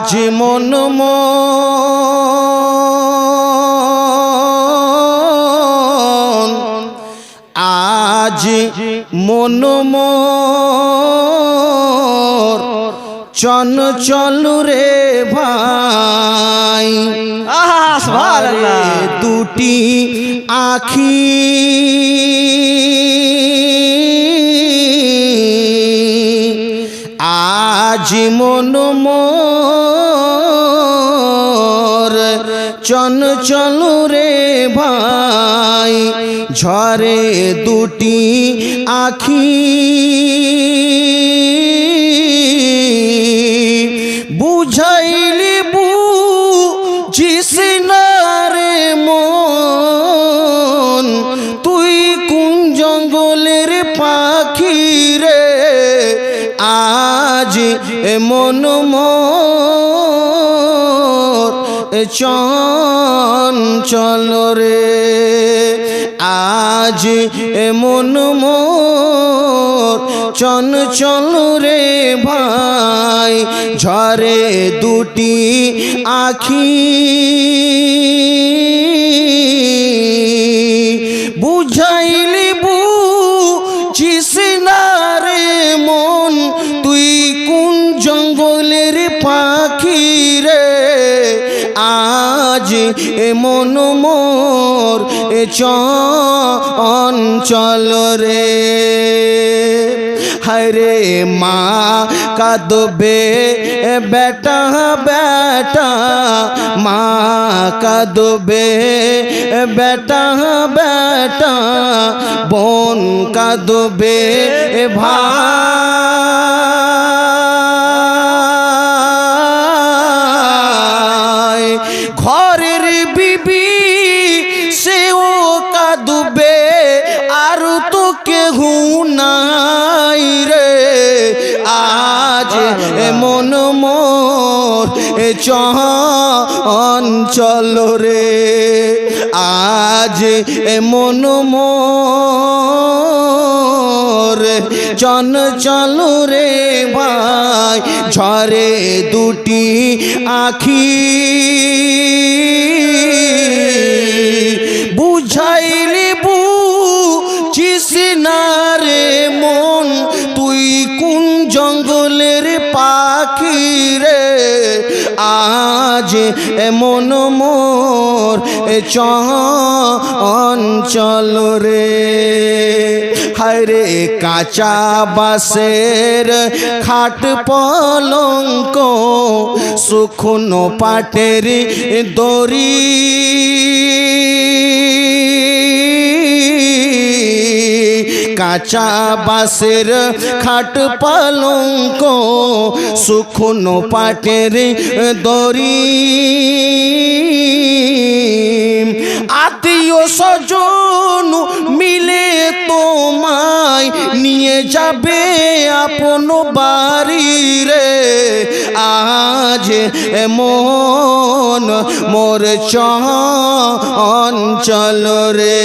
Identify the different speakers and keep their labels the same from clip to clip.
Speaker 1: আজ মন আজ মন চন চলু রে ভাই। দুটি আখি। আজ মন মোর চন চলু রে ভাই, ঝরে দুটি আখি। বুঝাইলি বুঝিস না রে মন, তুই কোন জঙ্গলের পাখি রে? আজ মন। মোর চঞ্চল রে। আজ এমন মোর চঞ্চল রে ভাই। ঝরে দুটি আখি এ মোর, এ চঞ্চল রে। হরে মা কাঁদবে বেটা বেটা মা কাঁদবে বেটা বেটা বোন কাঁদবে ভাই আজ মন মোর চঞ্চল রে। আজ মন মোর, চঞ্চল রে ভাই, ঝরে দুটি আখি। বুঝাইলি আজ এমন মোর চঞ্চল রে। হরে কাঁচা বাসের খাট পলঙ্ক শুকনো পাটের দড়ি। কাঁচা বাসের খাট পালঙ্ক, শুকনো পাটের দড়ি। আত্মীয় স্বজন মিলে তোমায় নিয়ে যাবে আপন বাড়ি রে। আজ এমন মোর চঞ্চল রে।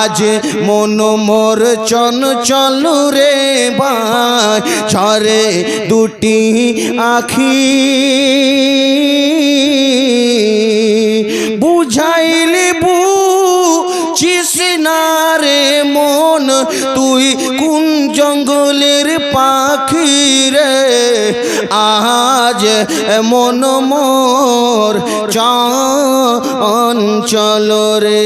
Speaker 1: আজ মন মোর চঞ্চল রে ভাই ঝরে দুটি আখি। বুঝাইলে বুঝিস না রে মন, তুই কোন জঙ্গলের পাখি? আজ মন মোর চঞ্চল রে।